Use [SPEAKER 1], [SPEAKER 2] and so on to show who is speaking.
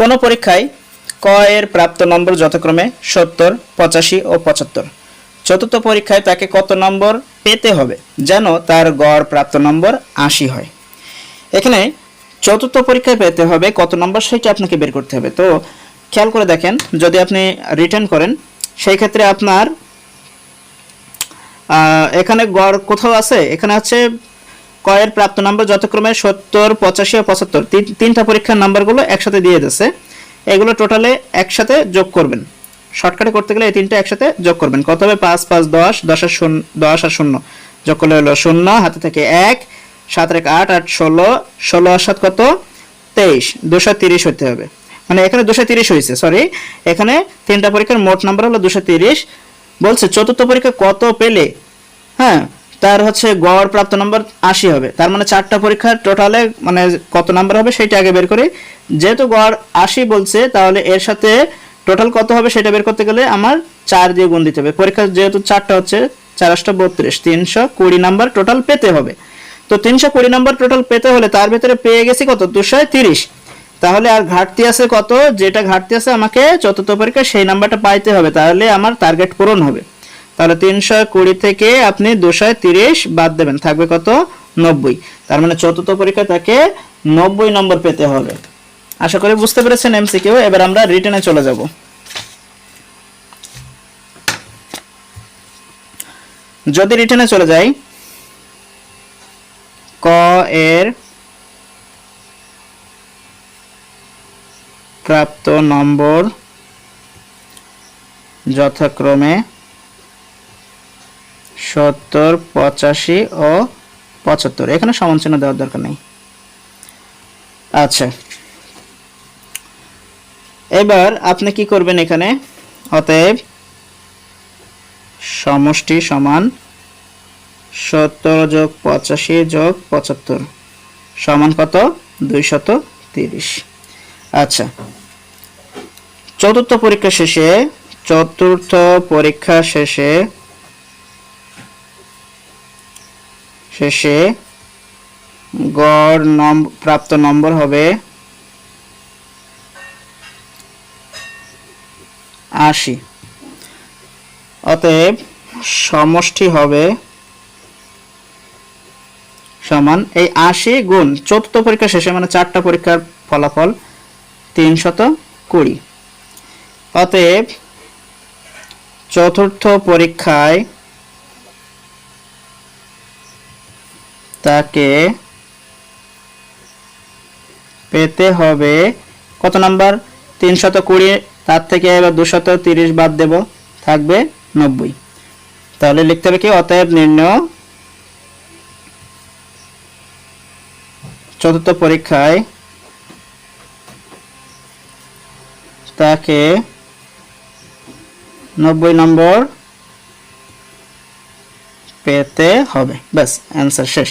[SPEAKER 1] কোনো পরীক্ষায় ক এর প্রাপ্ত নম্বর যথাক্রমে সত্তর, পঁচাশি ও পঁচাত্তর। চতুর্থ পরীক্ষায় তাকে কত নম্বর পেতে হবে যেন তার গড় প্রাপ্ত নম্বর আশি হয়? এখানে চতুর্থ পরীক্ষায় পেতে হবে কত নম্বর সেটা আপনাকে বের করতে হবে। তো খেয়াল করে দেখেন, যদি আপনি রিটার্ন করেন, সেই ক্ষেত্রে আপনার এখানে গড় কোথাও আছে? এখানে আছে কয়ের প্রাপ্ত নম্বর যথাক্রমে সত্তর, পঁচাশি ও পঁচাত্তর। তিন- তিনটা পরীক্ষার নাম্বারগুলো একসাথে দিয়ে দিচ্ছে এগুলো টোটালে একসাথে যোগ করবেন। শর্টকাটে করতে গেলে এই তিনটা একসাথে যোগ করবেন। কত হবে? পাঁচ পাঁচ, দশ দশ আর শূন্য, দশ আর শূন্য। যোগ করলে হলো শূন্য, হাতে থেকে এক, সাত, এক, আট আট, ষোলো ষোলো আর সাত কত? তেইশ। দুশো তিরিশ হতে হবে। মানে এখানে দুশো তিরিশ হয়েছে সরি এখানে তিনটা পরীক্ষার মোট নাম্বার হলো দুশো তিরিশ। বলছে চতুর্থ পরীক্ষা কত পেলে? হ্যাঁ তার হচ্ছে গড় প্রাপ্ত নম্বর আশি হবে। তার মানে চারটা পরীক্ষার টোটালে মানে কত নাম্বার হবে সেটা আগে বের করি। যেহেতু গড় আশি বলছে, তাহলে এর সাথে টোটাল কত হবে সেটা বের করতে গেলে আমার চার দিয়ে গুণ দিতে হবে। পরীক্ষা যেহেতু চারটা হচ্ছে চার আটটা বত্রিশ, তিনশো কুড়ি নাম্বার টোটাল পেতে হবে। তো তিনশো কুড়ি নাম্বার টোটাল পেতে হলে তার ভিতরে পেয়ে গেছি কত? দুশো তিরিশ। তাহলে আর ঘাটতি আছে কত? যেটা ঘাটতি আছে আমাকে চতুর্থ পরীক্ষা সেই নাম্বারটা পাইতে হবে। তাহলে আমার টার্গেট পূরণ হবে। তাহলে তিনশো কুড়ি থেকে আপনি দুশো তিরিশ বাদ দেবেন, থাকবে কত? নব্বই। তার মানে চতুর্থ পরীক্ষা তাকে নব্বই নম্বর পেতে হবে। আশা করি বুঝতে পেরেছেন এমসিকিউ, এবার আমরা রিটেনে চলে যাব। যদি রিটেনে চলে যাই, ক এর প্রাপ্ত নম্বর যথাক্রমে সত্তর, পঁচাশি ও পঁচাত্তর। এখানে সমান চিহ্ন দেওয়ার দরকার নেই। আচ্ছা। এবার আপনি কি করবেন এখানে? অতএব সমষ্টি সমান সত্তর যোগ পঁচাশি যোগ পঁচাত্তর। সমান কত? দুইশত তিরিশ। আচ্ছা। চতুর্থ পরীক্ষা শেষে, চতুর্থ পরীক্ষা শেষে শেষে গড় নম, প্রাপ্ত নম্বর হবে আশি। অতএব সমষ্টি হবে সমান এই আশি গুণ চতুর্থ পরীক্ষা শেষে মানে চারটা পরীক্ষার ফলাফল তিনশত কুড়ি। অতএব চতুর্থ পরীক্ষায় তাকে পেতে হবে। কত নাম্বার? তিনশত কুড়ি, তার থেকে এবার দুশত তিরিশ বাদ দেব, থাকবে নব্বই। তাহলে লিখতে হবে কি? অতএব নির্ণয় চতুর্থ পরীক্ষায় তাকে নব্বই নম্বর পেতে হবে। ব্যাস অ্যান্সার শেষ।